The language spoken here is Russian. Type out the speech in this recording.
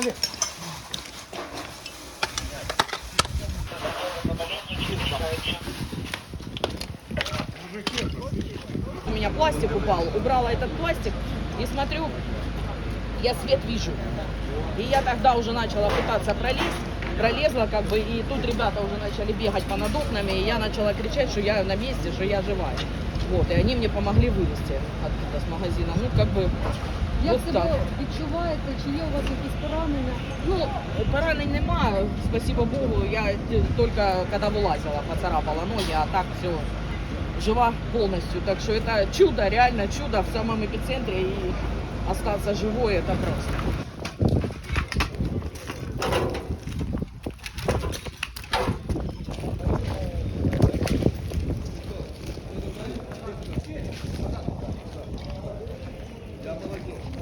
Олег. Мужики, У меня пластик упал, убрала этот пластик и смотрю, я свет вижу. И я тогда уже начала пытаться пролезть, пролезла как бы, и тут ребята уже начали бегать по над окнами, и я начала кричать, что я на месте, что я живая. Вот, и они мне помогли вылезти оттуда с магазина. Ну, как бы, Як от себе так. відчуваєте? Чи є у вас якісь поранення? Ну, поранень нема, спасибо Богу, я т- только когда вылазила, поцарапала ноги, а так все жива полностью. Так что это чудо, реально чудо в самом эпицентре. И остаться живой это просто. Yeah,